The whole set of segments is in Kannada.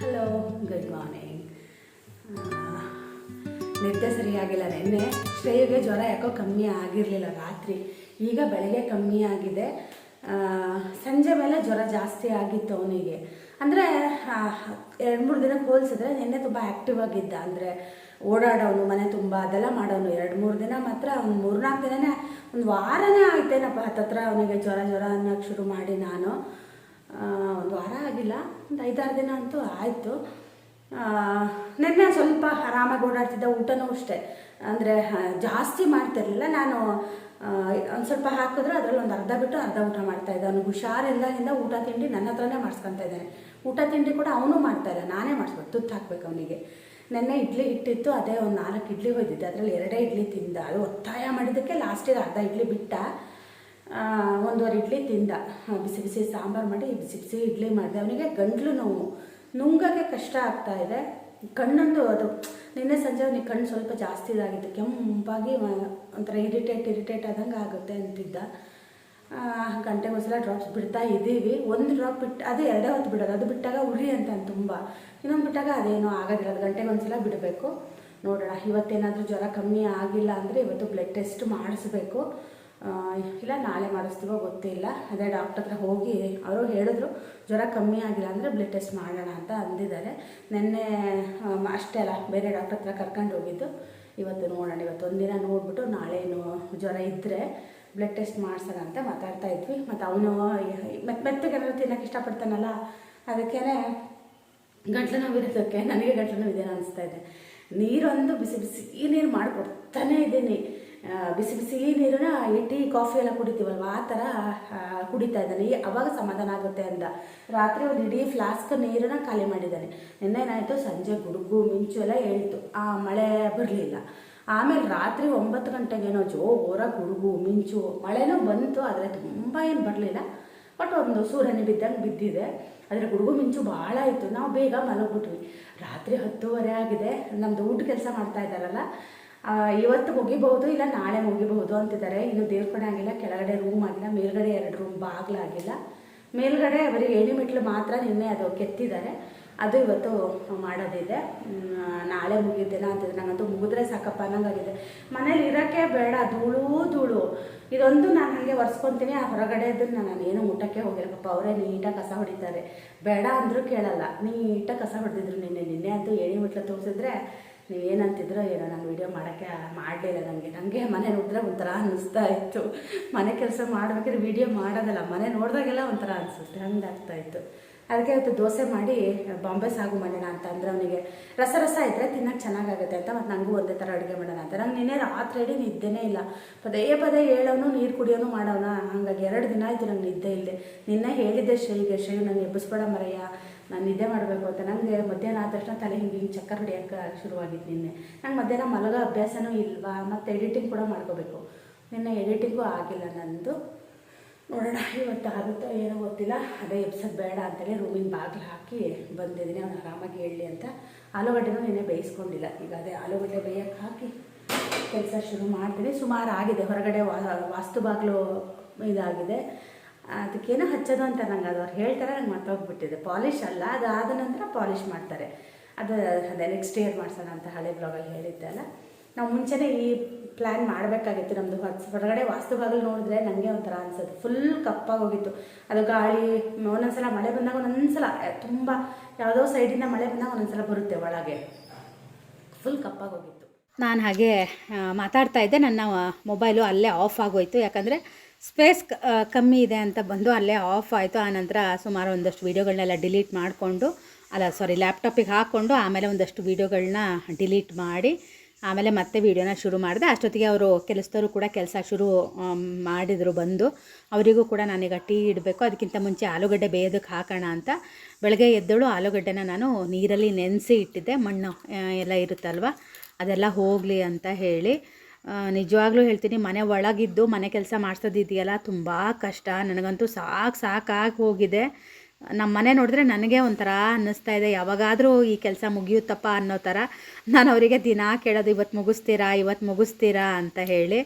ಹಲೋ ಗುಡ್ ಮಾರ್ನಿಂಗ್ ನಿದ್ದೆ ಸರಿಯಾಗಿಲ್ಲ ನೆನ್ನೆ. ಶ್ರೇಯಿಗೆ ಜ್ವರ ಯಾಕೋ ಕಮ್ಮಿ ಆಗಿರಲಿಲ್ಲ ರಾತ್ರಿ. ಈಗ ಬೆಳಗ್ಗೆ ಕಮ್ಮಿ ಆಗಿದೆ. ಸಂಜೆ ಮೇಲೆ ಜ್ವರ ಜಾಸ್ತಿ ಆಗಿತ್ತು ಅವನಿಗೆ. ಅಂದರೆ ಎರಡು ಮೂರು ದಿನಕ್ಕೆ ಹೋಲಿಸಿದ್ರೆ ನಿನ್ನೆ ತುಂಬ ಆ್ಯಕ್ಟಿವ್ ಆಗಿದ್ದ. ಅಂದರೆ, ಓಡಾಡೋನು, ಮನೆ ತುಂಬ ಅದೆಲ್ಲ ಮಾಡೋನು. ಎರಡು ಮೂರು ದಿನ ಮಾತ್ರ ಒಂದು ಮೂರ್ನಾಲ್ಕು ದಿನನೇ, ಒಂದು ವಾರನೇ ಆಯ್ತೇನಪ್ಪ ಹತ್ತತ್ರ ಅವನಿಗೆ ಜ್ವರ ಜ್ವರ ಅನ್ನೋಕ್ಕೆ ಶುರು ಮಾಡಿ ನಾನು. ಒಂದು ವಾರ ಆಗಿಲ್ಲ. ಒಂದು ಐದಾರು ದಿನ ಅಂತೂ ಆಯಿತು. ನಿನ್ನೆ ಸ್ವಲ್ಪ ಆರಾಮಾಗಿ ಓಡಾಡ್ತಿದ್ದ ಊಟನೂ ಅಷ್ಟೇ. ಅಂದರೆ ಜಾಸ್ತಿ ಮಾಡ್ತಿರಲಿಲ್ಲ. ನಾನು ಒಂದು ಸ್ವಲ್ಪ ಹಾಕಿದ್ರೆ ಅದರಲ್ಲಿ ಒಂದು ಅರ್ಧ ಬಿಟ್ಟು ಅರ್ಧ ಊಟ ಮಾಡ್ತಾ ಇದ್ದೆ. ಹುಷಾರಿಂದ ಹುಷಾರಿಲ್ಲದಿಂದ ಊಟ ತಿಂಡಿ ನನ್ನ ಹತ್ರನೇ ಮಾಡಿಸ್ಕೊತಾ ಇದ್ದಾನೆ. ಊಟ ತಿಂಡಿ ಕೂಡ ಅವನು ಮಾಡ್ತಾ ನಾನೇ ಮಾಡಿಸ್ಬೇಕು ತುತ್ತು ಹಾಕ್ಬೇಕು ಅವನಿಗೆ. ನೆನ್ನೆ ಇಡ್ಲಿ ಹಿಟ್ಟಿತ್ತು, ಅದೇ ಒಂದು ನಾಲ್ಕು ಇಡ್ಲಿ ಹೋಯ್ತಿದ್ದೆ ಅದರಲ್ಲಿ ಎರಡೇ ಇಡ್ಲಿ ತಿಂದ. ಅದು ಒತ್ತಾಯ ಮಾಡಿದ್ದಕ್ಕೆ ಲಾಸ್ಟಿಗೆ ಅರ್ಧ ಇಡ್ಲಿ ಬಿಟ್ಟ. ಒಂದೂವರೆ ಇಡ್ಲಿ ತಿಂದ. ಬಿಸಿ ಬಿಸಿ ಸಾಂಬಾರು ಮಾಡಿ ಬಿಸಿ ಬಿಸಿ ಇಡ್ಲಿ ಮಾಡಿದೆ. ಅವನಿಗೆ ಗಂಟ್ಲು ನೋವು. ನುಂಗಕ್ಕೆ ಕಷ್ಟ ಆಗ್ತಾ ಇದೆ. ಕಣ್ಣಂದು ಅದು ನಿನ್ನೆ ಸಂಜೆ ಅವ್ನಿಗೆ ಕಣ್ಣು ಸ್ವಲ್ಪ ಜಾಸ್ತಿ ಇದಾಗಿತ್ತು ಕೆಂಪಾಗಿ ಒಂಥರ ಇರಿಟೇಟ್ ಇರಿಟೇಟ್ ಆದಂಗೆ ಆಗುತ್ತೆ ಅಂತಿದ್ದ. ಆ, ಗಂಟೆಗೆ ಒಂದ್ಸಲ ಡ್ರಾಪ್ಸ್ ಬಿಡ್ತಾ ಇದ್ದೀವಿ. ಒಂದು ಡ್ರಾಪ್ ಬಿಟ್ಟು ಅದು ಎರಡೇ ಹೊತ್ತು ಬಿಡೋದು. ಅದು ಬಿಟ್ಟಾಗ ಉರಿ ಅಂತ ತುಂಬ. ಇನ್ನೊಂದು ಬಿಟ್ಟಾಗ ಅದೇನೋ ಆಗೋದಿಲ್ಲ ಅದು ಗಂಟೆಗೆ ಬಿಡಬೇಕು. ನೋಡೋಣ ಇವತ್ತೇನಾದರೂ ಜ್ವರ ಕಮ್ಮಿ ಆಗಿಲ್ಲ ಅಂದರೆ ಇವತ್ತು ಬ್ಲಡ್ ಟೆಸ್ಟ್ ಮಾಡಿಸ್ಬೇಕು. ಇಲ್ಲ, ನಾಳೆ ಮಾಡಿಸ್ತೀವೋ ಗೊತ್ತಿಲ್ಲ ಅದೇ ಡಾಕ್ಟರ್ ಹತ್ರ ಹೋಗಿ ಅವರು ಹೇಳಿದ್ರು, ಜ್ವರ ಕಮ್ಮಿ ಆಗಿಲ್ಲ ಅಂದರೆ ಬ್ಲಡ್ ಟೆಸ್ಟ್ ಮಾಡೋಣ ಅಂತ ಅಂದಿದ್ದಾರೆ. ನಿನ್ನೆ ಅಷ್ಟೇ ಅಲ್ಲ, ಬೇರೆ ಡಾಕ್ಟರ್ ಹತ್ರ ಕರ್ಕೊಂಡು ಹೋಗಿದ್ದು. ಇವತ್ತು ನೋಡೋಣ, ಇವತ್ತು ಒಂದಿನ ನೋಡಿಬಿಟ್ಟು ನಾಳೆನು ಜ್ವರ ಇದ್ದರೆ ಬ್ಲಡ್ ಟೆಸ್ಟ್ ಮಾಡ್ಸೋಣ ಅಂತ ಮಾತಾಡ್ತಾ ಇದ್ವಿ. ಮತ್ತು ಅವನು ಮತ್ತೆ ಮೆತ್ತಗೆ ಏನಾದ್ರು ತಿನ್ನೋಕೆ ಇಷ್ಟಪಡ್ತಾನಲ್ಲ ಅದಕ್ಕೇ ಗಂಟ್ಲು ನೋವಿರೋದಕ್ಕೆ ನನಗೆ ಗಂಟ್ಲು ನೋವಿದೇನೋ ಅನಿಸ್ತಾ ಇದೆ. ನೀರೊಂದು ಬಿಸಿ ಬಿಸಿ ನೀರು ಮಾಡಿಕೊಡ್ತಾನೇ ಇದ್ದೀನಿ. ಬಿಸಿ ಬಿಸಿ ನೀರನ್ನ ಈ ಟೀ, ಕಾಫಿ ಎಲ್ಲ ಕುಡಿತೀವಲ್ವ? ಆ ಥರ ಕುಡಿತಾ ಇದ್ದಾನೆ. ಅವಾಗ ಸಮಾಧಾನ ಆಗುತ್ತೆ ಅಂತ. ರಾತ್ರಿ ಒಂದು ಇಡೀ ಫ್ಲಾಸ್ಕ್ ನೀರನ್ನ ಖಾಲಿ ಮಾಡಿದ್ದಾನೆ. ನಿನ್ನೆ ಏನಾಯಿತು? ಸಂಜೆ ಗುಡುಗು, ಮಿಂಚು ಎಲ್ಲ ಹೇಳ್ತು ಆ, ಮಳೆ ಬರಲಿಲ್ಲ. ಆಮೇಲೆ ರಾತ್ರಿ ಒಂಬತ್ತು ಗಂಟೆಗೇನೋ ಜೋರ ಗುಡುಗು, ಮಿಂಚು, ಮಳೆನೂ ಬಂತು. ಆದರೆ ತುಂಬ ಏನು ಬರಲಿಲ್ಲ. ಬಟ್ ಒಂದು ಸೂರ್ಯನ ಬಿದ್ದಂಗೆ ಬಿದ್ದಿದೆ. ಆದರೆ ಗುಡುಗು, ಮಿಂಚು ಭಾಳ ಇತ್ತು. ನಾವು ಬೇಗ ಮಲಗ್ಬಿಟ್ವಿ. ರಾತ್ರಿ ಹತ್ತುವರೆ ಆಗಿದೆ. ನಮ್ದು ಊಟ ಕೆಲಸ ಮಾಡ್ತಾ ಇದ್ದಾರಲ್ಲ ಇವತ್ತು ಮುಗಿಬಹುದು ಇಲ್ಲ ನಾಳೆ ಮುಗಿಬಹುದು ಅಂತಿದ್ದಾರೆ. ಇನ್ನು ದೇವ್ರ ಆಗಿಲ್ಲ, ಕೆಳಗಡೆ ರೂಮ್ ಆಗಿಲ್ಲ, ಮೇಲ್ಗಡೆ ಎರಡು ರೂಮ್ ಬಾಗಿಲಾಗಿಲ್ಲ ಮೇಲ್ಗಡೆ ಬರೀ ಏಣಿ ಮೆಟ್ಲು ಮಾತ್ರ ನಿನ್ನೆ ಅದು ಕೆತ್ತಿದ್ದಾರೆ. ಅದು ಇವತ್ತು ಮಾಡೋದಿದೆ. ನಾಳೆ ಮುಗಿದ್ದೇನ ಅಂತಿದ್ರೆ. ನಂಗಂತೂ ಮುಗಿದ್ರೆ ಸಾಕಪ್ಪ ಅನ್ನೋಂಗಾಗಿದೆ. ಮನೇಲಿ ಇರೋಕ್ಕೆ ಬೇಡ, ಧೂಳು ಧೂಳು. ಇದೊಂದು ನಾನು ಹಾಗೆ ಒರೆಸ್ಕೊತೀನಿ, ಆ ಹೊರಗಡೆದನ್ನು ನಾನು ಏನು ಊಟಕ್ಕೆ ಹೋಗಿಲ್ಲ. ಪಾಪ ಅವರೇ ನೀಟಾಗಿ ಕಸ ಹೊಡಿತಾರೆ. ಬೇಡ ಅಂದರೂ ಕೇಳಲ್ಲ. ನೀಟಾಗಿ ಕಸ ಹೊಡೆದಿದ್ರು ನಿನ್ನೆ ನಿನ್ನೆ ಅಂತೂ ಏಣಿ ಮುಟ್ಲ ತೋರಿಸಿದ್ರೆ ನೀವು ಏನಂತಿದ್ರೋ ಏನೋ, ನಾನು ವಿಡಿಯೋ ಮಾಡೋಕ್ಕೆ ಮಾಡಲಿಲ್ಲ ನನಗೆ ನನಗೆ ಮನೆ ನೋಡಿದ್ರೆ ಒಂಥರ ಅನ್ನಿಸ್ತಾ ಇತ್ತು. ಮನೆ ಕೆಲಸ ಮಾಡ್ಬೇಕಾದ್ರೆ ವೀಡಿಯೋ ಮಾಡೋದಲ್ಲ, ಮನೆ ನೋಡಿದಾಗೆಲ್ಲ ಒಂಥರ ಅನಿಸುತ್ತೆ. ಹಂಗಾಗ್ತಾ ಇತ್ತು. ಅದಕ್ಕೆ ಇವತ್ತು ದೋಸೆ ಮಾಡಿ, ಬಾಂಬೆ ಸಾಗು ಮಾಡೋಣ ಅಂತ ಅಂದ್ರೆ ಅವನಿಗೆ. ರಸ ರಸ ಇದ್ದರೆ ತಿನ್ನೋಕೆ ಚೆನ್ನಾಗಾಗುತ್ತೆ ಅಂತ, ಮತ್ತು ನನಗೂ ಒಂದೇ ಥರ ಅಡುಗೆ ಮಾಡೋಣ ಅಂತ. ನಂಗೆ ನಿನ್ನೆ ರಾತ್ರಿ ಹೇಳಿ ನಿದ್ದೆನೇ ಇಲ್ಲ. ಪದೇ ಪದೇ ಹೇಳೋನು, ನೀರು ಕುಡಿಯೋನು ಮಾಡೋಣ. ಹಾಗಾಗಿ ಎರಡು ದಿನ ಆಯಿತು ನಂಗೆ ನಿದ್ದೆ ಇಲ್ಲದೆ ನಿನ್ನೆ ಹೇಳಿದ್ದೆ ಶ್ರೀಗೆ ಶ್ರೀ ನನಗೆ ಎಬ್ಬಿಸ್ಬೇಡ ಮರಯ್ಯ. ನಾನು ನಿದ್ದೆ ಮಾಡಬೇಕು ಅಂತ. ನನಗೆ ಮಧ್ಯಾಹ್ನ ಆದ ತಕ್ಷಣ ತಲೆ ಹಿಂಗೆ ಹಿಂಗೆ ಚಕ್ಕರ್ ಹೊಡಿಯೋಕ್ಕೆ ಶುರುವಾಗಿತ್ತು ನಿನ್ನೆ. ನಂಗೆ ಮಧ್ಯಾಹ್ನ ಮಲಗೋ ಅಭ್ಯಾಸನೂ ಇಲ್ವಾ? ಮತ್ತು ಎಡಿಟಿಂಗ್ ಕೂಡ ಮಾಡ್ಕೋಬೇಕು. ನಿನ್ನೆ ಎಡಿಟಿಂಗೂ ಆಗಿಲ್ಲ ನಂದು. ನೋಡೋಣ ಇವತ್ತು ಆಗುತ್ತೋ ಏನೋ ಗೊತ್ತಿಲ್ಲ. ಅದೇ ಎಬ್ಸೋದು ಬೇಡ ಅಂತಲೇ ರೂಮಿನ ಬಾಗಿಲು ಹಾಕಿ ಬಂದಿದ್ದೀನಿ. ಅವನು ಆರಾಮಾಗಿ ಹೇಳಿ ಅಂತ ಆಲೂಗಡ್ಡೆನೂ ನೆನೆ ಬೇಯಿಸ್ಕೊಂಡಿಲ್ಲ. ಈಗ ಅದೇ ಆಲೂಗಡ್ಡೆ ಬೇಯಕ್ಕೆ ಹಾಕಿ ಕೆಲಸ ಶುರು ಮಾಡ್ತೀನಿ. ಸುಮಾರು ಆಗಿದೆ. ಹೊರಗಡೆ ವಾಸ್ತು ಬಾಗಿಲು ಇದಾಗಿದೆ. ಅದಕ್ಕೇನೋ ಹಚ್ಚೋದು ಅಂತ ನಂಗೆ ಅದು ಅವ್ರು ಹೇಳ್ತಾರೆ, ನಂಗೆ ಮರ್ತೋಗ್ಬಿಟ್ಟಿದೆ. ಪಾಲಿಶ್ ಅಲ್ಲ, ಅದಾದ ನಂತರ ಪಾಲಿಷ್ ಮಾಡ್ತಾರೆ. ಅದು ಅದೇ ನೆಕ್ಸ್ಟ್ ಇಯರ್ ಮಾಡ್ಸೋಣ ಅಂತ ಹಳೆ ಬ್ಲಾಗಲ್ಲಿ ಹೇಳಿದ್ದೆ ಅಲ್ಲ. ನಾವು ಮುಂಚೆನೇ ಈ ಪ್ಲ್ಯಾನ್ ಮಾಡಬೇಕಾಗಿತ್ತು ನಮ್ಮದು ಹೊರಗಡೆ ವಾಸ್ತುಭಾಗಲು ನೋಡಿದ್ರೆ ನನಗೆ ಒಂಥರ ಅನ್ಸೋದು. ಫುಲ್ ಕಪ್ಪಾಗಿ ಹೋಗಿತ್ತು. ಅದು ಗಾಳಿ, ಒಂದೊಂದ್ಸಲ ಮಳೆ ಬಂದಾಗ ಒಂದೊಂದ್ಸಲ ತುಂಬ ಯಾವುದೋ ಸೈಡಿಂದ ಮಳೆ ಬಂದಾಗ ಒಂದೊಂದ್ಸಲ ಬರುತ್ತೆ ಒಳಗೆ. ಫುಲ್ ಕಪ್ಪಾಗಿ ಹೋಗಿತ್ತು. ನಾನು ಹಾಗೆ ಮಾತಾಡ್ತಾ ಇದ್ದೆ. ನನ್ನ ಮೊಬೈಲು ಅಲ್ಲೇ ಆಫ್ ಆಗೋಯ್ತು. ಯಾಕಂದರೆ ಸ್ಪೇಸ್ ಕಮ್ಮಿ ಇದೆ ಅಂತ ಬಂದು ಅಲ್ಲೇ ಆಫ್ ಆಯಿತು. ಆನಂತರ ಸುಮಾರು ಒಂದಷ್ಟು ವೀಡಿಯೋಗಳನ್ನೆಲ್ಲ ಡಿಲೀಟ್ ಮಾಡಿಕೊಂಡು, ಅಲ್ಲ ಸಾರಿ ಲ್ಯಾಪ್ಟಾಪಿಗೆ ಹಾಕ್ಕೊಂಡು ಆಮೇಲೆ ಒಂದಷ್ಟು ವೀಡಿಯೋಗಳನ್ನ ಡಿಲೀಟ್ ಮಾಡಿ ಆಮೇಲೆ ಮತ್ತೆ ವೀಡಿಯೋನ ಶುರು ಮಾಡಿದೆ. ಅಷ್ಟೊತ್ತಿಗೆ ಅವರು ಕೆಲಸದವರು ಕೂಡ ಕೆಲಸ ಶುರು ಮಾಡಿದರು ಬಂದು. ಅವರಿಗೂ ಕೂಡ ನಾನೀಗ ಟೀ ಇಡಬೇಕು, ಅದಕ್ಕಿಂತ ಮುಂಚೆ ಆಲೂಗಡ್ಡೆ ಬೇಯೋದಕ್ಕೆ ಹಾಕೋಣ ಅಂತ. ಬೆಳಗ್ಗೆ ಎದ್ದಳು ಆಲೂಗಡ್ಡೆನ ನಾನು ನೀರಲ್ಲಿ ನೆನೆಸಿ ಇಟ್ಟಿದ್ದೆ. ಮಣ್ಣು ಎಲ್ಲ ಇರುತ್ತಲ್ವ, ಅದೆಲ್ಲ ಹೋಗಲಿ ಅಂತ ಹೇಳಿ. ನಿಜವಾಗ್ಲೂ ಹೇಳ್ತೀನಿ, ಮನೆ ಒಳಗಿದ್ದು ಮನೆ ಕೆಲಸ ಮಾಡಿಸೋದಿದೆಯಲ್ಲ, ತುಂಬ ಕಷ್ಟ. ನನಗಂತೂ ಸಾಕು ಸಾಕಾಗಿ ಹೋಗಿದೆ. ನಮ್ಮ ಮನೆ ನೋಡಿದ್ರೆ ನನಗೆ ಒಂಥರ ಅನ್ನಿಸ್ತಾ ಇದೆ. ಯಾವಾಗಾದರೂ ಈ ಕೆಲಸ ಮುಗಿಯುತ್ತಪ್ಪ ಅನ್ನೋ ಥರ ನಾನು ಅವರಿಗೆ ದಿನ ಕೇಳೋದು ಇವತ್ತು ಮುಗಿಸ್ತೀರಾ ಇವತ್ತು ಮುಗಿಸ್ತೀರಾ ಅಂತ ಹೇಳಿ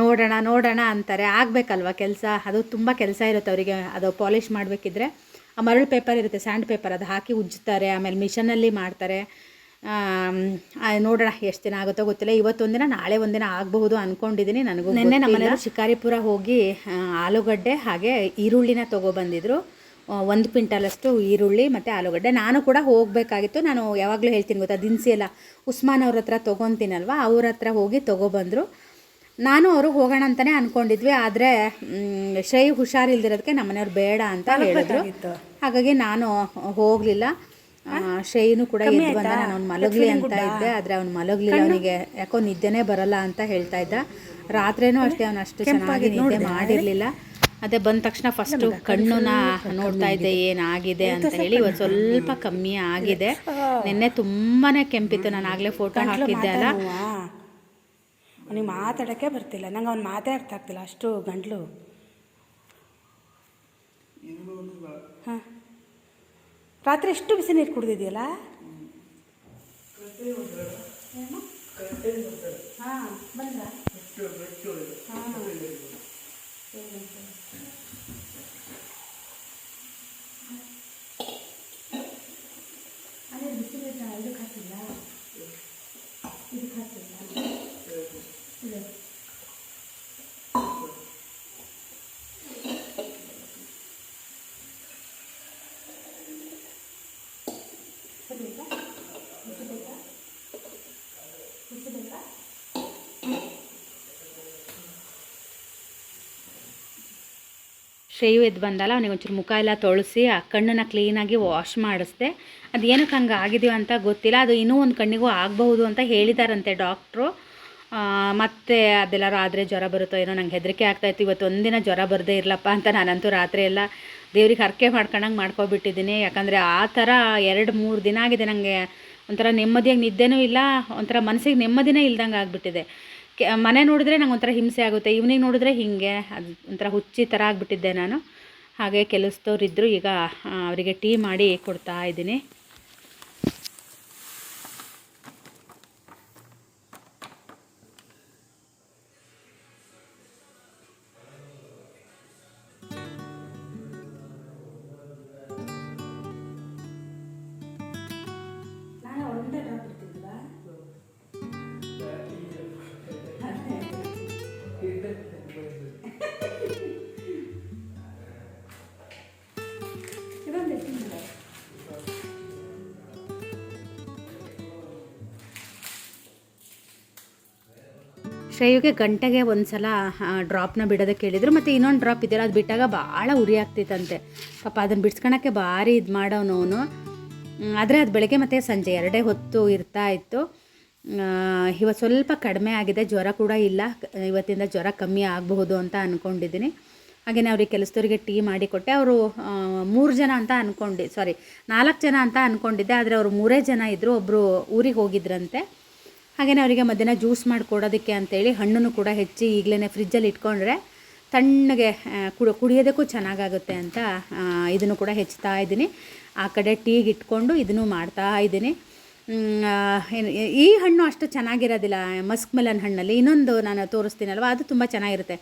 ನೋಡೋಣ ನೋಡೋಣ ಅಂತಾರೆ. ಆಗಬೇಕಲ್ವ ಕೆಲಸ? ಅದು ತುಂಬ ಕೆಲಸ ಇರುತ್ತೆ ಅವರಿಗೆ. ಅದು ಪಾಲಿಷ್ ಮಾಡಬೇಕಿದ್ರೆ ಆ ಮರಳು ಪೇಪರ್ ಇರುತ್ತೆ ಸ್ಯಾಂಡ್ ಪೇಪರ್ ಅದು ಹಾಕಿ ಉಜ್ಜುತ್ತಾರೆ ಆಮೇಲೆ ಮಿಷನಲ್ಲಿ ಮಾಡ್ತಾರೆ. ನೋಡೋಣ ಎಷ್ಟು ದಿನ ಆಗುತ್ತೋ ಗೊತ್ತಿಲ್ಲ. ಇವತ್ತೊಂದಿನ ನಾಳೆ ಒಂದಿನ ಆಗಬಹುದು ಅಂದ್ಕೊಂಡಿದ್ದೀನಿ ನನಗೂ ನಿನ್ನೆ ನಮ್ಮನೆಯವರು ಶಿಕಾರಿಪುರ ಹೋಗಿ ಆಲೂಗಡ್ಡೆ ಹಾಗೆ ಈರುಳ್ಳಿನ ತೊಗೊಬಂದಿದ್ರು ಒಂದು ಕ್ವಿಂಟಲಷ್ಟು ಈರುಳ್ಳಿ ಮತ್ತು ಆಲೂಗಡ್ಡೆ. ನಾನು ಕೂಡ ಹೋಗಬೇಕಾಗಿತ್ತು. ನಾನು ಯಾವಾಗಲೂ ಹೇಳ್ತೀನಿ ಗೊತ್ತಾ ದಿನಸಿ ಎಲ್ಲ ಉಸ್ಮಾನ್ ಅವ್ರ ಹತ್ರ ತೊಗೊತೀನಲ್ವ ಅವ್ರ ಹತ್ರ ಹೋಗಿ ತೊಗೊಬಂದರು. ನಾನು ಅವರು ಹೋಗೋಣ ಅಂತಲೇ ಅಂದ್ಕೊಂಡಿದ್ವಿ ಆದರೆ ಶ್ರೇಯ್ ಹುಷಾರಿಲ್ದಿರೋದಕ್ಕೆ ನಮ್ಮನೆಯವ್ರು ಬೇಡ ಅಂತ ಹೇಳಿದ್ರು. ಹಾಗಾಗಿ ನಾನು ಹೋಗಲಿಲ್ಲ. ಶ್ರೇಯನು ಕೂಡ ಎದ್ದು ಬಂದ ನಾನು ಅವ್ನು ಮಲಗಲಿ ಅಂತ ಇದ್ದೆ ಆದರೆ ಅವ್ನು ಮಲಗಲಿಲ್ಲ. ಅವನಿಗೆ ಯಾಕೋ ನಿದ್ದೆನೇ ಬರಲ್ಲ ಅಂತ ಹೇಳ್ತಾ ಇದ್ದ. ರಾತ್ರಿನೂ ಅಷ್ಟೇ ಅವನು ಅಷ್ಟು ಚೆನ್ನಾಗಿ ನಿದ್ದೆ ಮಾಡಿರಲಿಲ್ಲ. ಅದೇ ಬಂದ ತಕ್ಷಣ ಫಸ್ಟು ಕಣ್ಣನ್ನ ನೋಡ್ತಾ ಇದ್ದೆ ಏನಾಗಿದೆ ಅಂತ ಹೇಳಿ ಇವತ್ತು ಸ್ವಲ್ಪ ಕಮ್ಮಿ ಆಗಿದೆ. ನಿನ್ನೆ ತುಂಬಾ ಕೆಂಪಿತ್ತು ನಾನು ಆಗಲೇ ಫೋಟೋ ಹಾಕಿದ್ದೆ ಅಲ್ಲ? ಅವನಿಗೆ ಮಾತಾಡೋಕ್ಕೆ ಬರ್ತಿಲ್ಲ. ನಂಗೆ ಅವ್ನು ಮಾತೇ ಅರ್ಥ ಆಗ್ತಿಲ್ಲ. ಅಷ್ಟು ಗಂಟ್ಲು. ಹಾಂ. ರಾತ್ರಿ ಎಷ್ಟು ಬಿಸಿ ನೀರು ಕುಡ್ದಿದೆಯಲ್ಲ? ಹಾಂ ಬಂದ ಹಾಂ. ಅದೇ ಬಿಸಿ ನೀರು ಇದಕ್ಕೆ ಹಾಕಿಲ್ಲ ಇದಕ್ಕೆ ಹಾಕಿಲ್ಲ ಇದೆ ಬೇಕಾ ಶ್ರೇಯು ಎದ್ದು ಬಂದಲ್ಲ, ಅವನಿಗೆ ಒಂಚೂರು ಮುಖ ಎಲ್ಲ ತೊಳಸಿ ಆ ಕಣ್ಣನ್ನು ಕ್ಲೀನಾಗಿ ವಾಶ್ ಮಾಡಿಸ್ದೆ. ಅದು ಏನಕ್ಕೆ ಹಂಗೆ ಆಗಿದೆಯೋ ಅಂತ ಗೊತ್ತಿಲ್ಲ, ಅದು ಇನ್ನೂ ಒಂದು ಕಣ್ಣಿಗೂ ಆಗಬಹುದು ಅಂತ ಹೇಳಿದಾರಂತೆ ಡಾಕ್ಟ್ರು ಮತ್ತೆ ಅದೆಲ್ಲರೂ ಆದರೆ ಜ್ವರ ಬರುತ್ತೋ ಏನೋ, ನಂಗೆ ಹೆದರಿಕೆ ಆಗ್ತಾಯಿತ್ತು ಇವತ್ತು ಒಂದಿನ ಜ್ವರ ಬರದೇ ಇರಲಪ್ಪ ಅಂತ ನಾನಂತೂ ರಾತ್ರಿ ಎಲ್ಲ ದೇವ್ರಿಗೆ ಹರಕೆ ಮಾಡ್ಕೊಂಡಂಗೆ ಮಾಡ್ಕೊಬಿಟ್ಟಿದ್ದೀನಿ. ಯಾಕಂದರೆ ಆ ಥರ ಎರಡು ಮೂರು ದಿನ ಆಗಿದೆ ನನಗೆ ಒಂಥರ ನೆಮ್ಮದಿಯಾಗಿ ನಿದ್ದೆನೂ ಇಲ್ಲ, ಒಂಥರ ಮನಸ್ಸಿಗೆ ನೆಮ್ಮದಿನೇ ಇಲ್ದಂಗೆ ಆಗಿಬಿಟ್ಟಿದೆ. ಮನೆ ನೋಡಿದ್ರೆ ನಂಗೆ ಒಂಥರ ಹಿಂಸೆ ಆಗುತ್ತೆ. ಇವನಿಗೆ ನೋಡಿದ್ರೆ ಹೀಗೆ, ಅದು ಒಂಥರ ಹುಚ್ಚಿ ಥರ ಆಗಿಬಿಟ್ಟಿದ್ದೆ ನಾನು. ಹಾಗೆ ಕೆಲಸದವ್ರು ಇದ್ದರು ಈಗ ಅವರಿಗೆ ಟೀ ಮಾಡಿ ಕೊಡ್ತಾ ಇದ್ದೀನಿ. ಶ್ರೇಯುಗೆ ಗಂಟೆಗೆ ಒಂದು ಸಲ ಡ್ರಾಪ್ನ ಬಿಡೋದಕ್ಕೆ ಹೇಳಿದರು. ಮತ್ತು ಇನ್ನೊಂದು ಡ್ರಾಪ್ ಇದೆಯಲ್ಲ, ಅದು ಬಿಟ್ಟಾಗ ಭಾಳ ಉರಿ ಆಗ್ತಿತ್ತಂತೆ. ಪಾಪ ಅದನ್ನು ಬಿಡ್ಸ್ಕೊಳಕ್ಕೆ ಭಾರಿ ಇದು ಮಾಡೋನು ಅವನು. ಆದರೆ ಅದು ಬೆಳಗ್ಗೆ ಮತ್ತು ಸಂಜೆ ಎರಡೇ ಹೊತ್ತು ಇರ್ತಾ ಇತ್ತು. ಇವತ್ತು ಸ್ವಲ್ಪ ಕಡಿಮೆ ಆಗಿದೆ, ಜ್ವರ ಕೂಡ ಇಲ್ಲ. ಇವತ್ತಿಂದ ಜ್ವರ ಕಮ್ಮಿ ಆಗಬಹುದು ಅಂತ ಅಂದ್ಕೊಂಡಿದ್ದೀನಿ ಹಾಗೆಯೇ ಅವ್ರಿಗೆ ಕೆಲಸದವ್ರಿಗೆ ಟೀ ಮಾಡಿಕೊಟ್ಟೆ ಅವರು ಮೂರು ಜನ ಅಂತ ಅಂದ್ಕೊಂಡು ಸಾರಿ ನಾಲ್ಕು ಜನ ಅಂತ ಅಂದ್ಕೊಂಡಿದ್ದೆ ಆದರೆ ಅವರು ಮೂರೇ ಜನ ಇದ್ದರು ಒಬ್ಬರು ಊರಿಗೆ ಹೋಗಿದ್ರಂತೆ. ಹಾಗೆಯೇ ಅವರಿಗೆ ಮಧ್ಯಾಹ್ನ ಜ್ಯೂಸ್ ಮಾಡಿಕೊಡೋದಕ್ಕೆ ಅಂತೇಳಿ ಹಣ್ಣನ್ನು ಕೂಡ ಹೆಚ್ಚಿ ಈಗಲೇ ಫ್ರಿಜ್ಜಲ್ಲಿ ಇಟ್ಕೊಂಡ್ರೆ ತಣ್ಣಗೆ ಕುಡ, ಕುಡಿಯೋದಕ್ಕೂ ಚೆನ್ನಾಗಾಗುತ್ತೆ ಅಂತ ಇದನ್ನು ಕೂಡ ಹೆಚ್ಚುತ್ತಾ ಇದ್ದೀನಿ. ಆ ಕಡೆ ಟೀಗೆ ಇಟ್ಕೊಂಡು ಇದನ್ನು ಮಾಡ್ತಾ ಇದ್ದೀನಿ. ಈ ಹಣ್ಣು ಅಷ್ಟು ಚೆನ್ನಾಗಿರೋದಿಲ್ಲ, ಮಸ್ಕ್ ಮೆಲನ್ ಹಣ್ಣಲ್ಲಿ. ಇನ್ನೊಂದು ನಾನು ತೋರಿಸ್ತೀನಲ್ವ, ಅದು ತುಂಬ ಚೆನ್ನಾಗಿರುತ್ತೆ.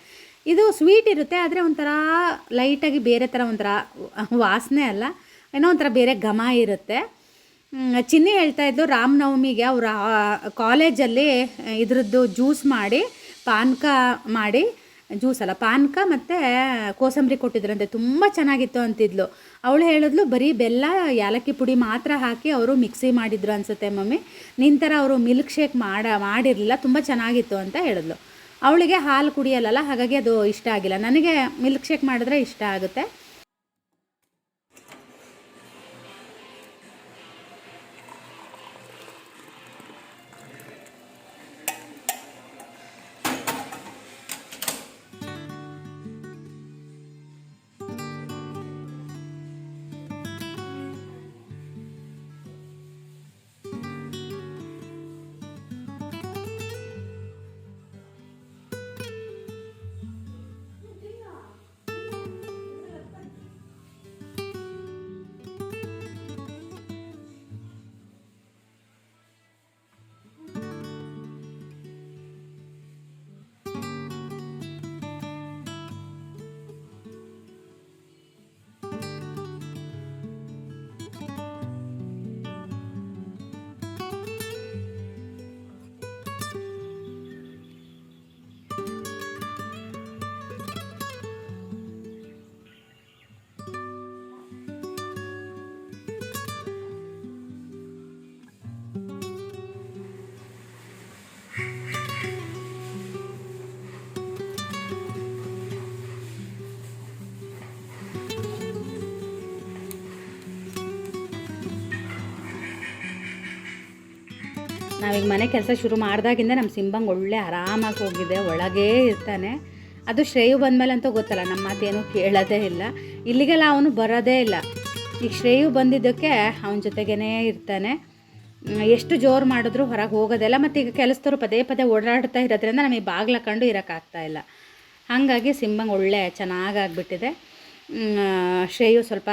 ಇದು ಸ್ವೀಟ್ ಇರುತ್ತೆ, ಆದರೆ ಒಂಥರ ಲೈಟಾಗಿ ಬೇರೆ ಥರ ಒಂಥರ ವಾಸನೆ ಅಲ್ಲ, ಏನೋ ಒಂಥರ ಬೇರೆ ಘಮ ಇರುತ್ತೆ. ಚಿನ್ನಿ ಹೇಳ್ತಾ ಇದ್ದು ರಾಮನವಮಿಗೆ ಅವರ ಕಾಲೇಜಲ್ಲಿ ಇದ್ರದ್ದು ಜ್ಯೂಸ್ ಮಾಡಿ, ಪಾನಕ ಮಾಡಿ, ಜ್ಯೂಸ್ ಅಲ್ಲ, ಪಾನಕ ಮತ್ತು ಕೋಸಂಬರಿ ಕೊಟ್ಟಿದ್ರಂತೆ ತುಂಬ ಚೆನ್ನಾಗಿತ್ತು ಅಂತಿದ್ಲು. ಅವಳು ಹೇಳಿದ್ಲು, ಬರೀ ಬೆಲ್ಲ, ಯಾಲಕ್ಕಿ ಪುಡಿ ಮಾತ್ರ ಹಾಕಿ ಅವರು ಮಿಕ್ಸಿ ಮಾಡಿದ್ರು ಅನಿಸುತ್ತೆ ಮಮ್ಮಿ. ಥರ ಅವರು ಮಿಲ್ಕ್ ಶೇಕ್ ಮಾಡ, ಮಾಡಿರಲಿಲ್ಲ, ತುಂಬ ಚೆನ್ನಾಗಿತ್ತು ಅಂತ ಹೇಳಿದ್ಲು. ಅವಳಿಗೆ ಹಾಲು ಕುಡಿಯಲ್ಲಲ್ಲ ಹಾಗಾಗಿ ಅದು ಇಷ್ಟ ಆಗಿಲ್ಲ. ನನಗೆ ಮಿಲ್ಕ್ ಶೇಕ್ ಮಾಡಿದ್ರೆ ಇಷ್ಟ ಆಗುತ್ತೆ. ನಾವೀಗ ಮನೆ ಕೆಲಸ ಶುರು ಮಾಡಿದಾಗಿಂದ ನಮ್ಮ ಸಿಂಬಂಗ್ ಒಳ್ಳೆ ಆರಾಮಾಗಿ ಹೋಗಿದೆ, ಒಳಗೇ ಇರ್ತಾನೆ. ಅದು ಶ್ರೇಯು ಬಂದಮೇಲೆ ಅಂತೂ ಗೊತ್ತಲ್ಲ ನಮ್ಮ ಮಾತೇನು ಕೇಳೋದೇ ಇಲ್ಲ. ಇಲ್ಲಿಗೆಲ್ಲ ಅವನು ಬರೋದೇ ಇಲ್ಲ. ಈಗ ಶ್ರೇಯು ಬಂದಿದ್ದಕ್ಕೆ ಅವನ ಜೊತೆಗೇ ಇರ್ತಾನೆ. ಎಷ್ಟು ಜೋರು ಮಾಡಿದ್ರು ಹೊರಗೆ ಹೋಗೋದಿಲ್ಲ ಮತ್ತು ಈಗ ಕೆಲಸದವ್ರು ಪದೇ ಪದೇ ಓಡಾಡ್ತಾ ಇರೋದ್ರಿಂದ ನಮಗೆ ಬಾಗ್ಲ ಕಂಡು ಇರೋಕ್ಕಾಗ್ತಾ ಇಲ್ಲ. ಹಾಗಾಗಿ ಸಿಂಬಂಗ್ ಒಳ್ಳೆ ಚೆನ್ನಾಗಾಗ್ಬಿಟ್ಟಿದೆ ಶ್ರೇಯು ಸ್ವಲ್ಪ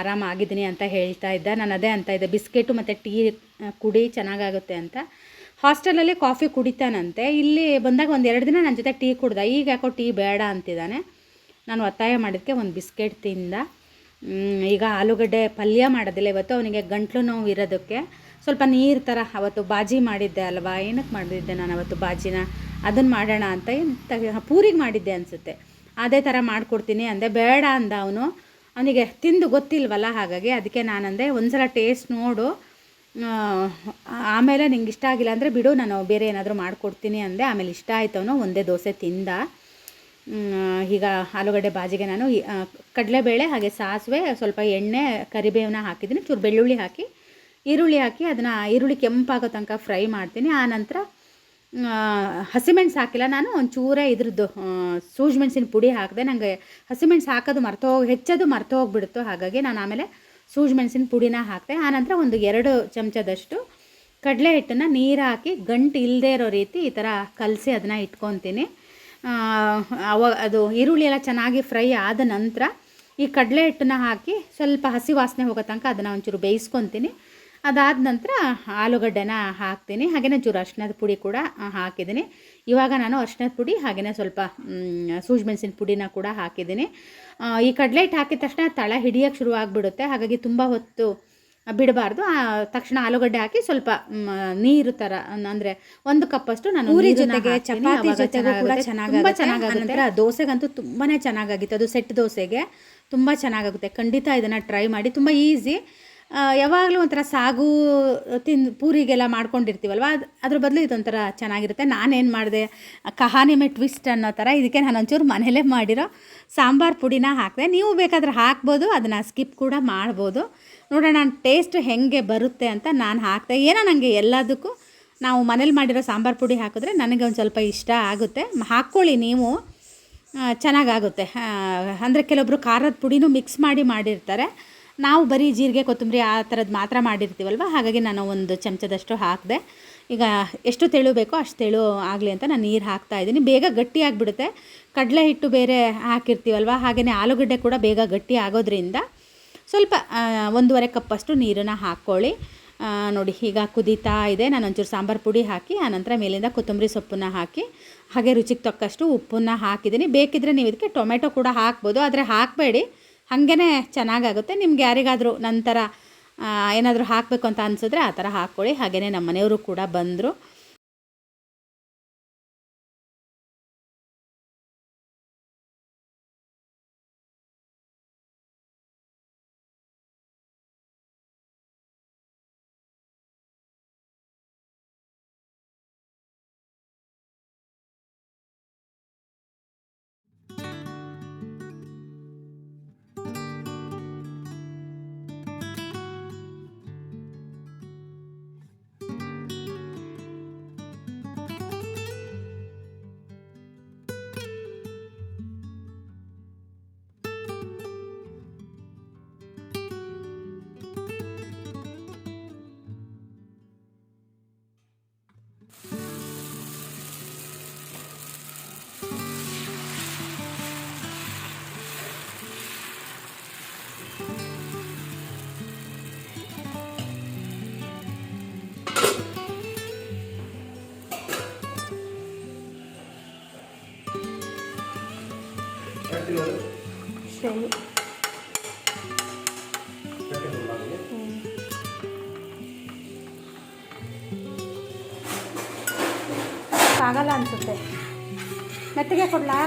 ಆರಾಮಾಗಿದ್ದೀನಿ ಅಂತ ಹೇಳ್ತಾ ಇದ್ದ. ನಾನು ಅದೇ ಅಂತ ಇದ್ದೆ. ಬಿಸ್ಕೆಟು ಮತ್ತು ಟೀ ಕುಡಿ, ಚೆನ್ನಾಗಾಗುತ್ತೆ ಅಂತ. ಹಾಸ್ಟೆಲಲ್ಲಿ ಕಾಫಿ ಕುಡಿತಾನಂತೆ. ಇಲ್ಲಿ ಬಂದಾಗ ಒಂದು ಎರಡು ದಿನ ನನ್ನ ಜೊತೆ ಟೀ ಕುಡ್ದ. ಈಗ ಯಾಕೋ ಟೀ ಬೇಡ ಅಂತಿದ್ದಾನೆ. ನಾನು ಒತ್ತಾಯ ಮಾಡಿದ್ದಕ್ಕೆ ಒಂದು ಬಿಸ್ಕೆಟ್ ತಿಂದ. ಈಗ ಆಲೂಗಡ್ಡೆ ಪಲ್ಯ ಮಾಡೋದಿಲ್ಲ ಇವತ್ತು. ಅವನಿಗೆ ಗಂಟ್ಲು ನೋವು ಇರೋದಕ್ಕೆ. ಸ್ವಲ್ಪ ನೀರು ಥರ ಅವತ್ತು ಬಾಜಿ ಮಾಡಿದ್ದೆ ಅಲ್ವಾ? ಏನಕ್ಕೆ ಮಾಡಿದ್ದೆ ನಾನು ಅವತ್ತು ಬಾಜಿನ? ಅದನ್ನು ಮಾಡೋಣ ಅಂತ ಏನು ಪೂರಿಗೆ ಮಾಡಿದ್ದೆ ಅನಿಸುತ್ತೆ. ಅದೇ ಥರ ಮಾಡಿಕೊಡ್ತೀನಿ ಅಂದೆ. ಬೇಡ ಅಂದ ಅವನು. ಅವನಿಗೆ ತಿಂದು ಗೊತ್ತಿಲ್ವಲ್ಲ ಹಾಗಾಗಿ ಅದಕ್ಕೆ ನಾನಂದೆ ಒಂದ್ಸಲ ಟೇಸ್ಟ್ ನೋಡು. ಆಮೇಲೆ ನಿಂಗೆ ಇಷ್ಟ ಆಗಿಲ್ಲ ಅಂದರೆ ಬಿಡು, ನಾನು ಬೇರೆ ಏನಾದರೂ ಮಾಡಿಕೊಡ್ತೀನಿ ಅಂದೆ. ಆಮೇಲೆ ಇಷ್ಟ ಆಯ್ತು ಅವನು, ಒಂದೇ ದೋಸೆ ತಿಂದ. ಈಗ ಆಲೂಗಡ್ಡೆ ಬಾಜಿಗೆ ನಾನು ಕಡಲೆಬೇಳೆ ಹಾಗೆ ಸಾಸಿವೆ, ಸ್ವಲ್ಪ ಎಣ್ಣೆ ಕರಿಬೇವನ್ನ ಹಾಕಿದ್ದೀನಿ. ಚೂರು ಬೆಳ್ಳುಳ್ಳಿ ಹಾಕಿ, ಈರುಳ್ಳಿ ಹಾಕಿ, ಅದನ್ನು ಈರುಳ್ಳಿ ಕೆಂಪಾಗೋ ತನಕ ಫ್ರೈ ಮಾಡ್ತೀನಿ. ಆ ನಂತರ ಹಸಿಮೆಣ್ಸು ಹಾಕಿಲ್ಲ. ನಾನು ಒಂಚೂರೇ ಇದ್ರದ್ದು ಸೂಜಿ ಮೆಣಸಿನ ಪುಡಿ ಹಾಕಿದೆ. ನನಗೆ ಹಸಿಮೆಣ್ಸು ಹಾಕೋದು ಮರ್ತೋ ಹೆಚ್ಚೋದು ಮರ್ತೋಗ್ಬಿಡ್ತು ಹಾಗಾಗಿ ನಾನು ಆಮೇಲೆ ಸೂಜಿ ಮೆಣಸಿನ ಪುಡಿನ ಹಾಕಿದೆ. ಆನಂತರ ಒಂದು ಎರಡು ಚಮಚದಷ್ಟು ಕಡಲೆ ಹಿಟ್ಟನ್ನು ನೀರು ಹಾಕಿ ಗಂಟು ಇಲ್ಲದೆ ಇರೋ ರೀತಿ ಈ ಥರ ಕಲಸಿ ಅದನ್ನು ಇಟ್ಕೊತೀನಿ. ಅವ, ಅದು ಈರುಳ್ಳಿ ಎಲ್ಲ ಚೆನ್ನಾಗಿ ಫ್ರೈ ಆದ ನಂತರ ಈ ಕಡಲೆ ಹಿಟ್ಟನ್ನ ಹಾಕಿ ಸ್ವಲ್ಪ ಹಸಿ ವಾಸನೆ ಹೋಗೋ ತನಕ ಅದನ್ನು ಒಂಚೂರು ಬೇಯಿಸ್ಕೊತೀನಿ. ಅದಾದ ನಂತರ ಆಲೂಗಡ್ಡೆನ ಹಾಕ್ತೀನಿ. ಹಾಗೆಯೇ ಚೂರು ಅರ್ಶಿನದ ಪುಡಿ ಕೂಡ ಆ, ಹಾಕಿದ್ದೀನಿ. ಇವಾಗ ನಾನು ಅರ್ಶಿನದ ಪುಡಿ ಹಾಗೆಯೇ ಸ್ವಲ್ಪ ಸೂಜಿ ಮೆಣಸಿನ ಪುಡಿನ ಕೂಡ ಹಾಕಿದ್ದೀನಿ. ಆ, ಈ ಕಡಲೆ ಹಿಟ್ಟು ಹಾಕಿದ ತಕ್ಷಣ ತಳ ಹಿಡಿಯೋಕ್ಕೆ ಶುರು ಆಗಿಬಿಡುತ್ತೆ. ಹಾಗಾಗಿ ತುಂಬ ಹೊತ್ತು ಬಿಡಬಾರ್ದು. ತಕ್ಷಣ ಆಲೂಗಡ್ಡೆ ಹಾಕಿ ಸ್ವಲ್ಪ ನೀರು ಥರ ಅಂದರೆ ಒಂದು ಕಪ್ಪಷ್ಟು ನಾನು ಪೂರಿ ಜೊತೆಗೆ ಚಪಾತಿ ಜೊತೆಗೂ ಕೂಡ ಚೆನ್ನಾಗಾಗುತ್ತೆ. ಆನಂತರ ದೋಸೆಗಂತೂ ತುಂಬಾ ಚೆನ್ನಾಗಾಗಿತ್ತು ಅದು ಸೆಟ್ ದೋಸೆಗೆ. ತುಂಬ ಚೆನ್ನಾಗಾಗುತ್ತೆ. ಖಂಡಿತ ಇದನ್ನು ಟ್ರೈ ಮಾಡಿ. ತುಂಬ ಈಸಿ. ಯಾವಾಗಲೂ ಒಂಥರ ಸಾಗು ತಿಂದು ಪೂರಿಗೆಲ್ಲ ಮಾಡ್ಕೊಂಡಿರ್ತೀವಲ್ವ? ಅದು, ಅದ್ರ ಬದಲು ಇದೊಂಥರ ಚೆನ್ನಾಗಿರುತ್ತೆ. ನಾನೇನು ಮಾಡಿದೆ? ಕಹಾನಿ ಮೇ ಟ್ವಿಸ್ಟ್ ಅನ್ನೋ ಥರ ಇದಕ್ಕೆ ನಾನು ಒಂಚೂರು ಮನೇಲೇ ಮಾಡಿರೋ ಸಾಂಬಾರು ಪುಡಿನ ಹಾಕಿದೆ. ನೀವು ಬೇಕಾದ್ರೆ ಹಾಕ್ಬೋದು, ಅದನ್ನು ಸ್ಕಿಪ್ ಕೂಡ ಮಾಡ್ಬೋದು. ನೋಡೋಣ, ಟೇಸ್ಟ್ ಹೇಗೆ ಬರುತ್ತೆ ಅಂತ ನಾನು ಹಾಕಿದೆ. ಏನೋ ನನಗೆ ಎಲ್ಲದಕ್ಕೂ ನಾವು ಮನೇಲಿ ಮಾಡಿರೋ ಸಾಂಬಾರು ಪುಡಿ ಹಾಕಿದ್ರೆ ನನಗೆ ಒಂದು ಸ್ವಲ್ಪ ಇಷ್ಟ ಆಗುತ್ತೆ. ಹಾಕ್ಕೊಳ್ಳಿ ನೀವು. ಚೆನ್ನಾಗಾಗುತ್ತೆ. ಅಂದರೆ ಕೆಲವೊಬ್ಬರು ಖಾರದ ಪುಡಿನೂ ಮಿಕ್ಸ್ ಮಾಡಿ ಮಾಡಿರ್ತಾರೆ. ನಾವು ಬರೀ ಜೀರಿಗೆ, ಕೊತ್ತಂಬರಿ ಆ ಥರದ್ದು ಮಾತ್ರ ಮಾಡಿರ್ತೀವಲ್ವ? ಹಾಗಾಗಿ ನಾನು ಒಂದು ಚಮಚದಷ್ಟು ಹಾಕಿದೆ. ಈಗ ಎಷ್ಟು ತೆಳು ಬೇಕೋ ಅಷ್ಟು ತೆಳು ಆಗಲಿ ಅಂತ ನಾನು ನೀರು ಹಾಕ್ತಾ ಇದ್ದೀನಿ. ಬೇಗ ಗಟ್ಟಿ ಆಗಿಬಿಡುತ್ತೆ. ಕಡಲೆ ಹಿಟ್ಟು ಬೇರೆ ಹಾಕಿರ್ತೀವಲ್ವ? ಹಾಗೆಯೇ ಆಲೂಗಡ್ಡೆ ಕೂಡ ಬೇಗ ಗಟ್ಟಿ ಆಗೋದ್ರಿಂದ ಸ್ವಲ್ಪ ಒಂದೂವರೆ ಕಪ್ಪಷ್ಟು ನೀರನ್ನು ಹಾಕ್ಕೊಳ್ಳಿ. ನೋಡಿ ಈಗ ಕುದೀತಾ ಇದೆ. ನಾನು ಒಂಚೂರು ಸಾಂಬಾರು ಪುಡಿ ಹಾಕಿ ಆನಂತರ ಮೇಲಿಂದ ಕೊತ್ತಂಬರಿ ಸೊಪ್ಪನ್ನ ಹಾಕಿ, ಹಾಗೆ ರುಚಿಗೆ ತಕ್ಕಷ್ಟು ಉಪ್ಪನ್ನು ಹಾಕಿದ್ದೀನಿ. ಬೇಕಿದ್ರೆ ನೀವು ಇದಕ್ಕೆ ಟೊಮೆಟೊ ಕೂಡ ಹಾಕ್ಬೋದು. ಆದರೆ ಹಾಕಬೇಡಿ. ಹಾಗೇ ಚೆನ್ನಾಗಾಗುತ್ತೆ. ನಿಮ್ಗೆ ಯಾರಿಗಾದರೂ ನಂತರ ಏನಾದರೂ ಹಾಕಬೇಕು ಅಂತ ಅನಿಸಿದ್ರೆ ಆ ಥರ ಹಾಕ್ಕೊಳ್ಳಿ. ಹಾಗೆಯೇ ನಮ್ಮ ಮನೆಯವರು ಕೂಡ ಬಂದರು. ಶ್ರೇಯು ಆಗಲ್ಲ ಅನಿಸುತ್ತೆ ಮೆತ್ತಗೆ ಕೊಡ್ಲಾ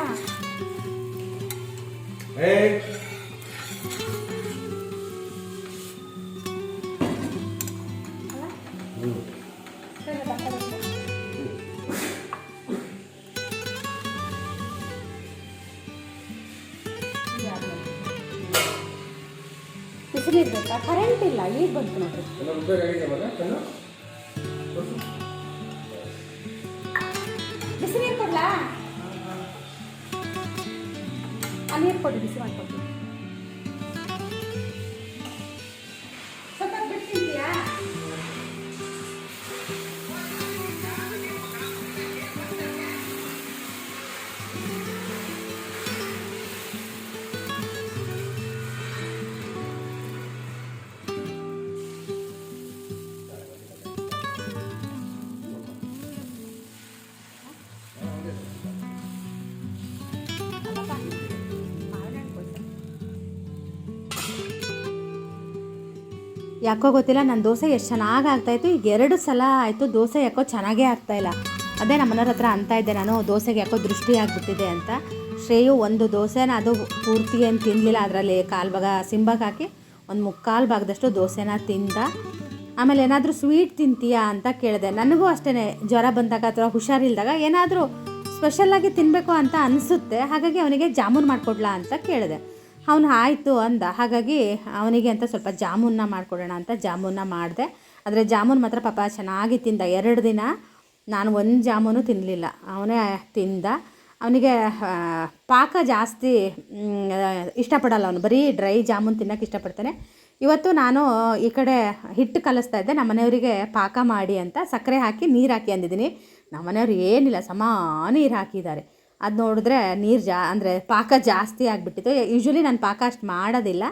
ಯಾಕೋ ಗೊತ್ತಿಲ್ಲ ನನ್ನ ದೋಸೆ ಎಷ್ಟು ಚೆನ್ನಾಗಿ ಆಗ್ತಾಯಿತ್ತು ಈಗ ಎರಡು ಸಲ ಆಯಿತು, ದೋಸೆ ಯಾಕೋ ಚೆನ್ನಾಗೇ ಆಗ್ತಾಯಿಲ್ಲ ಅದೇ ನಮ್ಮ ಮನೆಯವ್ರ ಹತ್ರ ಅಂತ ಇದ್ದೆ ನಾನು, ದೋಸೆಗೆ ಯಾಕೋ ದೃಷ್ಟಿ ಆಗಿಬಿಟ್ಟಿದೆ ಅಂತ. ಶ್ರೇಯು ಒಂದು ದೋಸೆನ ಅದು ಪೂರ್ತಿ ಏನು ತಿನ್ನಲಿಲ್ಲ ಅದರಲ್ಲಿ, ಕಾಲು ಭಾಗ ಸಿಂಬಾಗೆ ಹಾಕಿ, ಒಂದು ಮುಕ್ಕಾಲು ಭಾಗದಷ್ಟು ದೋಸೆನ ತಿಂದ. ಆಮೇಲೆ ಏನಾದರೂ ಸ್ವೀಟ್ ತಿಂತೀಯಾ ಅಂತ ಕೇಳಿದೆ. ನನಗೂ ಅಷ್ಟೇ ಜ್ವರ ಬಂದಾಗ ಅಥವಾ ಹುಷಾರಿಲ್ದಾಗ ಏನಾದರೂ ಸ್ಪೆಷಲ್ಲಾಗಿ ತಿನ್ನಬೇಕು ಅಂತ ಅನಿಸುತ್ತೆ, ಹಾಗಾಗಿ ಅವನಿಗೆ ಜಾಮೂನ್ ಮಾಡಿಕೊಡ್ಲಾ ಅಂತ ಕೇಳಿದೆ. ಅವನು ಆಯಿತು ಅಂದ. ಹಾಗಾಗಿ ಅವನಿಗೆ ಅಂತ ಸ್ವಲ್ಪ ಜಾಮೂನ್ನ ಮಾಡಿಕೊಡೋಣ ಅಂತ ಜಾಮೂನ್ನ ಮಾಡಿದೆ. ಆದರೆ ಜಾಮೂನ್ ಮಾತ್ರ ಪಾಪ ಚೆನ್ನಾಗಿ ತಿಂದ. ಎರಡು ದಿನ ನಾನು ಒಂದು ಜಾಮೂನು ತಿನ್ನಲಿಲ್ಲ ಅವನೇ ತಿಂದ. ಅವನಿಗೆ ಪಾಕ ಜಾಸ್ತಿ ಇಷ್ಟಪಡಲ್ಲ ಅವನು. ಬರೀ ಡ್ರೈ ಜಾಮೂನ್ ತಿನ್ನೋಕೆ ಇಷ್ಟಪಡ್ತಾನೆ. ಇವತ್ತು ನಾನು ಈ ಕಡೆ ಹಿಟ್ಟು ಕಲಿಸ್ತಾ ಇದ್ದೆ. ನಮ್ಮ ಮನೆಯವರಿಗೆ ಪಾಕ ಮಾಡಿ ಅಂತ ಸಕ್ಕರೆ ಹಾಕಿ ನೀರು ಹಾಕಿ ಅಂದಿದ್ದೀನಿ. ನಮ್ಮ ಮನೆಯವ್ರು ಏನಿಲ್ಲ ಸಮ ನೀರು ಹಾಕಿದ್ದಾರೆ. ಅದು ನೋಡಿದ್ರೆ ನೀರು ಜಾ ಅಂದರೆ ಪಾಕ ಜಾಸ್ತಿ ಆಗಿಬಿಟ್ಟಿತ್ತು. ಯೂಶ್ವಲಿ ನಾನು ಪಾಕ ಅಷ್ಟು ಮಾಡೋದಿಲ್ಲ.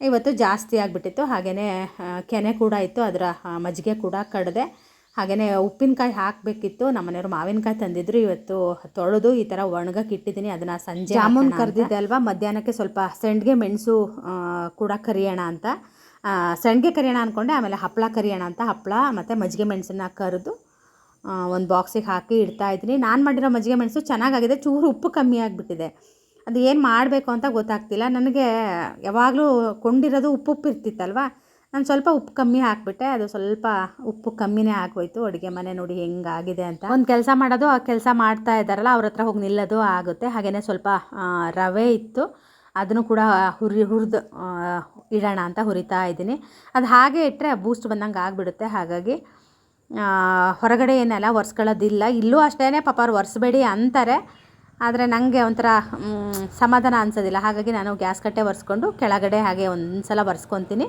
ಇವತ್ತು ಜಾಸ್ತಿ ಆಗಿಬಿಟ್ಟಿತ್ತು. ಹಾಗೆಯೇ ಕೆನೆ ಕೂಡ ಇತ್ತು. ಅದರ ಮಜ್ಜಿಗೆ ಕೂಡ ಕಡಿದೆ. ಹಾಗೆಯೇ ಉಪ್ಪಿನಕಾಯಿ ಹಾಕಬೇಕಿತ್ತು. ನಮ್ಮ ಮನೆಯವರು ಮಾವಿನಕಾಯಿ ತಂದಿದ್ರು. ಇವತ್ತು ತೊಳೆದು ಈ ಥರ ಒಣಗಕ್ಕೆ ಇಟ್ಟಿದ್ದೀನಿ. ಅದನ್ನು ಸಂಜೆ ಜಾಮೂನ್ ಕರೆದಿದ್ದೆ ಅಲ್ವಾ? ಮಧ್ಯಾಹ್ನಕ್ಕೆ ಸ್ವಲ್ಪ ಸಂಡಿಗೆ ಮೆಣಸು ಕೂಡ ಕರಿಯೋಣ ಅಂತ. ಸಂಡಿಗೆ ಕರಿಯೋಣ ಅಂದ್ಕೊಂಡೆ ಆಮೇಲೆ ಹಪ್ಪಳ ಕರಿಯೋಣ ಅಂತ. ಹಪ್ಪಳ ಮತ್ತು ಮಜ್ಜಿಗೆ ಮೆಣಸನ್ನ ಕರೆದು ಒಂದು ಬಾಕ್ಸಿಗೆ ಹಾಕಿ ಇಡ್ತಾ ಇದ್ದೀನಿ. ನಾನು ಮಾಡಿರೋ ಮಜ್ಜಿಗೆ ಮೆಣಸು ಚೆನ್ನಾಗಾಗಿದೆ. ಚೂರು ಉಪ್ಪು ಕಮ್ಮಿ ಆಗಿಬಿಟ್ಟಿದೆ. ಅದು ಏನು ಮಾಡಬೇಕು ಅಂತ ಗೊತ್ತಾಗ್ತಿಲ್ಲ. ನನಗೆ ಯಾವಾಗಲೂ ಕೊಂಡಿರೋದು ಉಪ್ಪು ಉಪ್ಪು ಇರ್ತಿತ್ತಲ್ವ? ನಾನು ಸ್ವಲ್ಪ ಉಪ್ಪು ಕಮ್ಮಿ ಹಾಕಿಬಿಟ್ಟೆ. ಅದು ಸ್ವಲ್ಪ ಉಪ್ಪು ಕಮ್ಮಿನೇ ಆಗೋಯ್ತು. ಅಡುಗೆ ಮನೆ ನೋಡಿ ಹೆಂಗಾಗಿದೆ ಅಂತ. ಒಂದು ಕೆಲಸ ಮಾಡೋದು, ಆ ಕೆಲಸ ಮಾಡ್ತಾ ಇದ್ದಾರಲ್ಲ, ಅವ್ರ ಹತ್ರ ಹೋಗಿ ನಿಲ್ಲೋದು ಆಗುತ್ತೆ. ಹಾಗೆಯೇ ಸ್ವಲ್ಪ ರವೆ ಇತ್ತು. ಅದನ್ನು ಕೂಡ ಹುರಿ, ಹುರಿದು ಇಡೋಣ ಅಂತ ಹುರಿತಾ ಇದ್ದೀನಿ. ಅದು ಹಾಗೆ ಇಟ್ಟರೆ ಬೂಸ್ಟ್ ಬಂದಂಗೆ ಆಗಿಬಿಡುತ್ತೆ. ಹಾಗಾಗಿ ಹೊರಗಡೆ ಏನೆಲ್ಲ ಒರೆಸ್ಕೊಳ್ಳೋದಿಲ್ಲ. ಇಲ್ಲೂ ಅಷ್ಟೇ ಪಾಪ ಅವ್ರು ಒರೆಸ್ಬೇಡಿ ಅಂತಾರೆ. ಆದರೆ ನನಗೆ ಒಂಥರ ಸಮಾಧಾನ ಅನಿಸೋದಿಲ್ಲ. ಹಾಗಾಗಿ ನಾನು ಗ್ಯಾಸ್ ಕಟ್ಟೆ ಒರೆಸ್ಕೊಂಡು ಕೆಳಗಡೆ ಹಾಗೆ ಒಂದು ಸಲ ಒರೆಸ್ಕೊತೀನಿ.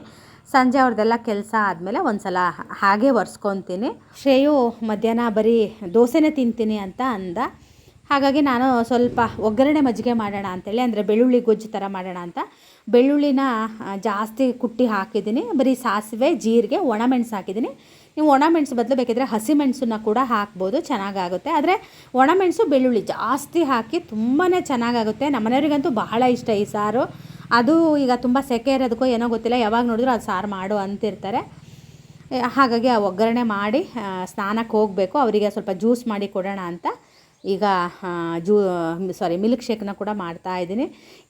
ಸಂಜೆ ಅವ್ರದ್ದೆಲ್ಲ ಕೆಲಸ ಆದಮೇಲೆ ಒಂದು ಸಲ ಹಾಗೆ ಒರೆಸ್ಕೊತೀನಿ. ಶ್ರೇಯು ಮಧ್ಯಾಹ್ನ ಬರೀ ದೋಸೆನೇ ತಿಂತೀನಿ ಅಂತ ಅಂದ. ಹಾಗಾಗಿ ನಾನು ಸ್ವಲ್ಪ ಒಗ್ಗರಣೆ ಮಜ್ಜಿಗೆ ಮಾಡೋಣ ಅಂತೇಳಿ, ಅಂದರೆ ಬೆಳ್ಳುಳ್ಳಿ ಗೊಜ್ಜು ಥರ ಮಾಡೋಣ ಅಂತ. ಬೆಳ್ಳುಳ್ಳಿನ ಜಾಸ್ತಿ ಕುಟ್ಟಿ ಹಾಕಿದ್ದೀನಿ. ಬರೀ ಸಾಸಿವೆ, ಜೀರಿಗೆ, ಒಣಮೆಣಸು ಹಾಕಿದ್ದೀನಿ. ನೀವು ಒಣಮೆಣಸು ಬದಲು ಬೇಕಿದ್ರೆ ಹಸಿಮೆಣಸನ್ನ ಕೂಡ ಹಾಕ್ಬೋದು, ಚೆನ್ನಾಗಾಗುತ್ತೆ. ಆದರೆ ಒಣಮೆಣಸು, ಬೆಳ್ಳುಳ್ಳಿ ಜಾಸ್ತಿ ಹಾಕಿ ತುಂಬಾ ಚೆನ್ನಾಗಾಗುತ್ತೆ. ನಮ್ಮನೆಯವರಿಗಂತೂ ಬಹಳ ಇಷ್ಟ ಈ ಸಾರು. ಅದು ಈಗ ತುಂಬ ಸೆಕೆ ಇರೋದಕ್ಕೂ ಏನೋ ಗೊತ್ತಿಲ್ಲ. ಯಾವಾಗ ನೋಡಿದ್ರು ಅದು ಸಾರು ಮಾಡು ಅಂತಿರ್ತಾರೆ. ಹಾಗಾಗಿ ಆ ಒಗ್ಗರಣೆ ಮಾಡಿ ಸ್ನಾನಕ್ಕೆ ಹೋಗಬೇಕು. ಅವರಿಗೆ ಸ್ವಲ್ಪ ಜ್ಯೂಸ್ ಮಾಡಿ ಕೊಡೋಣ ಅಂತ. ಈಗ ಜೂ ಸಾರಿ ಮಿಲ್ಕ್ ಶೇಕ್ನ ಕೂಡ ಮಾಡ್ತಾ ಇದ್ದೀನಿ.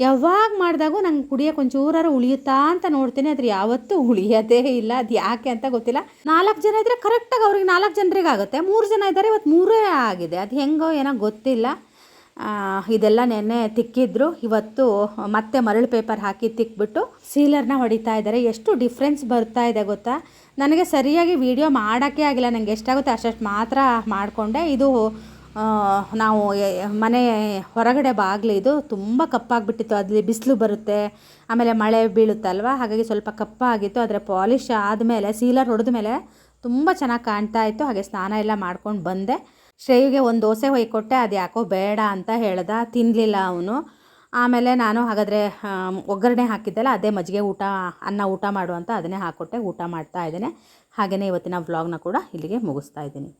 ಯಾವಾಗ ಮಾಡಿದಾಗೂ ನಂಗೆ ಕುಡಿಯೋಕೆ ಒಂಚೂರಾರು ಉಳಿಯುತ್ತಾ ಅಂತ ನೋಡ್ತೀನಿ, ಆದರೆ ಯಾವತ್ತೂ ಉಳಿಯೋದೇ ಇಲ್ಲ. ಅದು ಯಾಕೆ ಅಂತ ಗೊತ್ತಿಲ್ಲ. ನಾಲ್ಕು ಜನ ಇದ್ದರೆ ಕರೆಕ್ಟಾಗಿ ಅವ್ರಿಗೆ ನಾಲ್ಕು ಜನರಿಗೆ ಆಗುತ್ತೆ ಮೂರು ಜನ ಇದ್ದಾರೆ ಇವತ್ತು ಮೂರೇ ಆಗಿದೆ. ಅದು ಹೆಂಗೋ ಏನೋ ಗೊತ್ತಿಲ್ಲ. ಇದೆಲ್ಲ ನೆನ್ನೆ ತಿಕ್ಕಿದ್ರು. ಇವತ್ತು ಮತ್ತೆ ಮರಳು ಪೇಪರ್ ಹಾಕಿ ತಿಕ್ಬಿಟ್ಟು ಸೀಲರ್ನ ಹೊಡಿತಾ ಇದ್ದಾರೆ ಎಷ್ಟು ಡಿಫ್ರೆನ್ಸ್ ಬರ್ತಾ ಇದೆ ಗೊತ್ತಾ? ನನಗೆ ಸರಿಯಾಗಿ ವಿಡಿಯೋ ಮಾಡೋಕ್ಕೆ ಆಗಿಲ್ಲ. ನನಗೆ ಎಷ್ಟಾಗುತ್ತೆ ಅಷ್ಟಷ್ಟು ಮಾತ್ರ ಮಾಡಿಕೊಂಡೆ. ಇದು ನಾವು ಮನೆ ಹೊರಗಡೆ ಬಾಗಿಲು ಇದು ತುಂಬ ಕಪ್ಪಾಗಿಬಿಟ್ಟಿತ್ತು. ಅಲ್ಲಿ ಬಿಸಿಲು ಬರುತ್ತೆ, ಆಮೇಲೆ ಮಳೆ ಬೀಳುತ್ತಲ್ವ? ಹಾಗಾಗಿ ಸ್ವಲ್ಪ ಕಪ್ಪಾಗಿತ್ತು. ಆದರೆ ಪಾಲಿಷ್ ಆದಮೇಲೆ, ಸೀಲರ್ ಹೊಡೆದ ಮೇಲೆ ತುಂಬ ಚೆನ್ನಾಗಿ ಕಾಣ್ತಾ ಇತ್ತು. ಹಾಗೆ ಸ್ನಾನ ಎಲ್ಲ ಮಾಡ್ಕೊಂಡು ಬಂದೆ. ಶ್ರೇಯುಗೆ ಒಂದು ದೋಸೆ ಹೊಯ್ಕೊಟ್ಟೆ ಅದು ಯಾಕೋ ಬೇಡ ಅಂತ ಹೇಳ್ದ. ತಿನ್ನಲಿಲ್ಲ ಅವನು. ಆಮೇಲೆ ನಾನು ಹಾಗಾದರೆ ಒಗ್ಗರಣೆ ಹಾಕಿದ್ದೆಲ್ಲ, ಅದೇ ಮಜ್ಜಿಗೆ ಊಟ, ಅನ್ನ ಊಟ ಮಾಡು ಅಂತ ಅದನ್ನೇ ಹಾಕ್ಕೊಟ್ಟೆ ಊಟ ಮಾಡ್ತಾ ಇದ್ದೇನೆ. ಹಾಗೆಯೇ ಇವತ್ತಿನ ವ್ಲಾಗ್ನ ಕೂಡ ಇಲ್ಲಿಗೆ ಮುಗಿಸ್ತಾ ಇದ್ದೀನಿ.